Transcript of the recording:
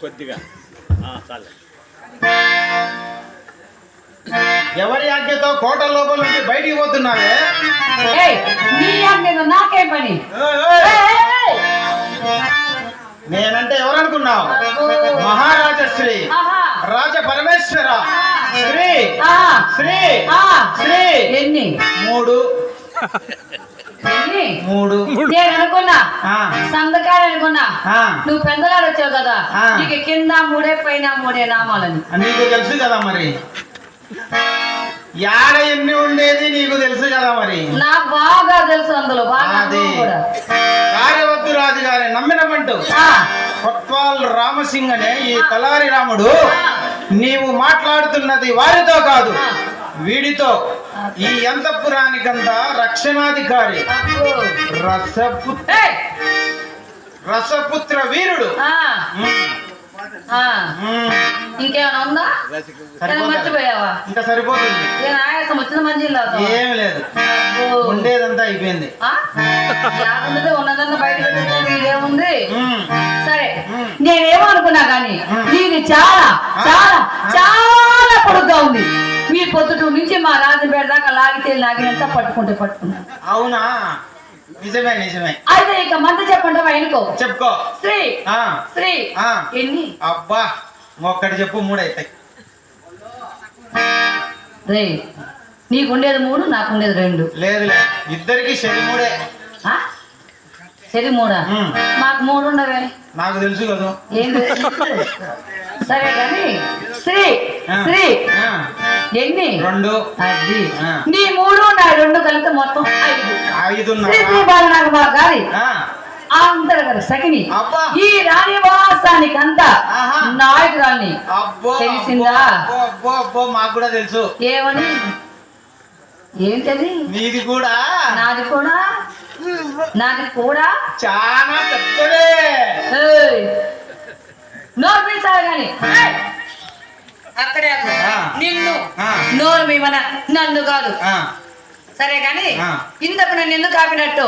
కొద్దిగా చాలు ఎవరి ఆజ్ఞతో కోట లోపల నుంచి బయటికి పోతున్నావే ఏయ్! నీ ఆజ్ఞతో నాకేం పని! నేనంటే ఎవరనుకున్నావు. మహారాజశ్రీ ఆహా! రాజ పరమేశ్వర శ్రీ ఆ! శ్రీ ఆ! శ్రీ ఎన్ని మూడు మూడు. నేను అనుకున్నా. సంతకాలు. నువ్వు పెద్దలాడు వచ్చావు కదా. నీకు కింద మూడే పైన మూడే నామాలని. నీకు తెలుసు కదా మరి. యాడ ఎన్ని ఉండేది నీకు తెలుసు కదా మరి. నాకు బాగా తెలుసు అందులో బాగా కార్యవద్దు రాజు గారి నమ్మినమంటూ కొత్వాల్ రామసింగ్ అనే ఈ తలారి రాముడు. నీవు మాట్లాడుతున్నది వారితో కాదు. వీడితో ఈ అంతఃపురానికంతా రక్షణాధికారి అబ్బో. రసపు ఏయ్! రసపుత్ర వీరుడు. ఇంకేమైనా ఉందా? మర్చిపోయావా? ఇంకా సరిపోతుంది. నేను ఆయాసం? వచ్చిన లేదు. ఉండేదంతా అయిపోయింది. ఉన్నది ఉన్నదన్న బయట ఇదేముంది? సరే. నేనేమనుకున్నా కానీ. నీది చాలా. చాలా. చాలా పొడుగ్గా ఉంది. మీ పొద్దుటూ నుంచి మా రాజుపేట దాకా లాగితే లాగినంత పట్టుకుంటే పట్టుకున్నా అవునా? నిజమే నిజమే. అయితే ఇక మంది చెప్పండి వైనుకో? చెప్పుకో. శ్రీ శ్రీ. ఎన్ని? అబ్బా ఒక్కటి చెప్పు మూడు అవుతాయి రే నీకుండేది మూడు నాకుండేది రెండు. లేదులే ఇద్దరికి శని మూడే? సరే మూడా. మాకు మూడు ఉండవే నాకు తెలుసు కదా. ఏం? సరే కానీ శ్రీ. శ్రీ. ఎన్ని? రెండు. అది. నీ మూడు నా రెండు కలిపితే మొత్తం ఐదు. ఐదున్నర శ్రీ శ్రీ బాల నాకు బాగా గారి అందరు సకిని అబ్బా. ఈ రాణివాసానికి అంతా ఆహా. నాయకురాల్ని అబ్బో తెలిసిందా? మాకు కూడా తెలుసు. ఏమని? ఏంటది? నీది కూడా? నాది కూడా? నాది కూడా? చాలా పెద్దదే నోరు మీమన నన్ను కాదు. సరే కానీ. ఇంతకు నన్ను ఎందుకు ఆపినట్టు?